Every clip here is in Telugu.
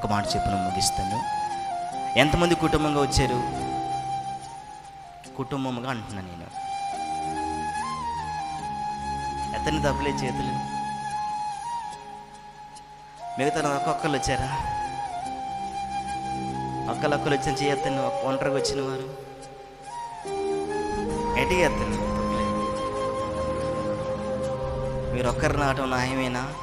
ఒక మాట చెప్పిన ముగిస్తాను. ఎంతమంది కుటుంబంగా వచ్చారు? కుటుంబంగా అంటున్నాను నేను. ఎత్తని తప్పలే చేతులు. మిగతా ఒక్కొక్కరు వచ్చారా? ఒక్కలొక్కరు వచ్చిన చేయత్తని ఒంటరిగా వచ్చిన వారు? ఎటు ఎత్తండి మీరు ఒక్కరు నాటం న్యాయమేనా?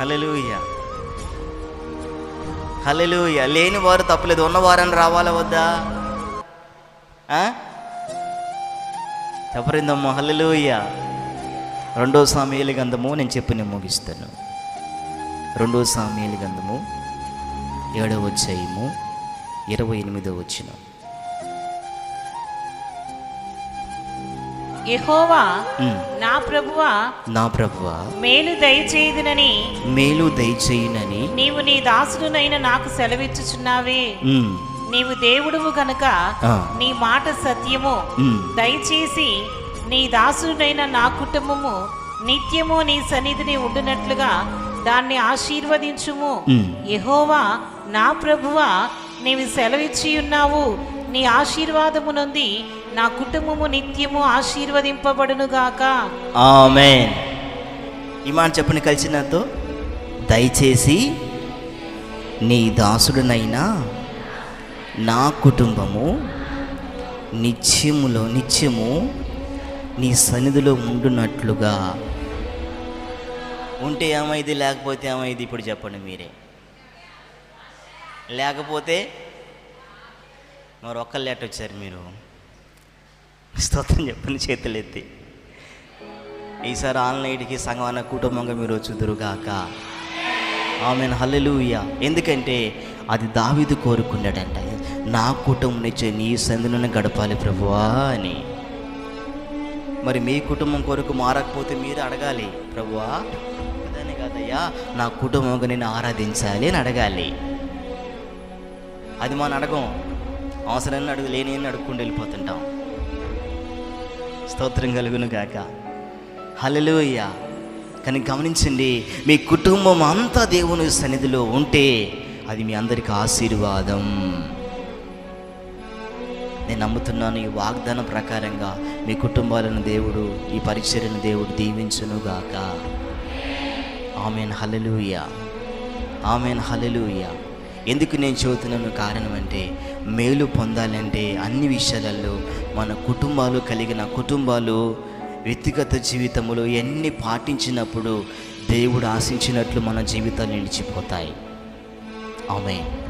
హల్లెలూయ. హల్లెలూయ. లేని వారు తప్పలేదు. ఉన్నవారని రావాలా వద్దా? ఎవరిందమ్మో? చెప్పరిందమ్మా రెండో సామేలు గంధము నేను చెప్పి నేను ముగిస్తాను. రెండో సామేలు గంధము ఏడవ వచ్చాయిము ఇరవై ఎనిమిదో వచ్చినాం యెహోవా నా ప్రభువా నా ప్రభువా మేలు దయచేయుదునని. మేలు దయచేయునని. నీవు నీ దాసుడునైన నాకు సెలవిచ్చుచున్నావే. నీవు దేవుడువు గనుక. నీ మాట సత్యము. దయచేసి నీ దాసుడైన నా కుటుంబము నిత్యము నీ సన్నిధిని ఉండునట్లుగా దాన్ని ఆశీర్వదించుము. యెహోవా నా ప్రభువా నీవు సెలవిచ్చి ఉన్నావు నీ ఆశీర్వాదమునంది నా కుటుంబము నిత్యము ఆశీర్వదింపబడునుగాక. ఆమెన్. ఇమాన్ మాట చెప్పని కలిసి నాతో దయచేసి నీ దాసుడునైనా నా కుటుంబము నిత్యములో నిత్యము నీ సన్నిధిలో ఉండునట్లుగా. ఉంటే ఏమైంది? లేకపోతే ఏమైంది? ఇప్పుడు చెప్పండి మీరే. లేకపోతే మరి ఒక్క లేట్ వచ్చారు మీరు? స్తోత్రం చెప్పని చేతులు ఎత్తి. ఈసారి ఆన్లైన్కి సంఘం అన్న కుటుంబంగా మీరు వచ్చుదురుగాక ఆమె హల్లెలూయ. ఎందుకంటే అది దావిదు కోరుకున్నాడంట. నా కుటుంబం నుంచి నీ సందులను గడపాలి ప్రభువా అని. మరి మీ కుటుంబం కొరకు మారకపోతే మీరు అడగాలి ప్రభువా? అదని కాదయ్యా నా కుటుంబంగా నేను ఆరాధించాలి అని అడగాలి. అది మనం అడగం. అవసరాన్ని అడుగు లేని అడుక్కుంటూ వెళ్ళిపోతుంటాం. స్తోత్రం కలుగును గాక. హలలోయ కానీ గమనించండి మీ కుటుంబం అంతా దేవుని సన్నిధిలో ఉంటే అది మీ అందరికి ఆశీర్వాదం. నేను నమ్ముతున్నాను ఈ వాగ్దానం ప్రకారంగా మీ కుటుంబాలను దేవుడు ఈ పరిచర్యను దేవుడు దీవించునుగాక ఆమెన్. హలలుయ ఆమెన్. హల్లెలూయ. ఎందుకు నేను చెబుతున్నాను కారణం అంటే మేలు పొందాలంటే అన్ని విషయాలలో మన కుటుంబాలు కలిగిన కుటుంబాలు వ్యక్తిగత జీవితంలో ఎన్ని పాటించినప్పుడు దేవుడు ఆశించినట్లు మన జీవితాలు నిలిచిపోతాయి. ఆమె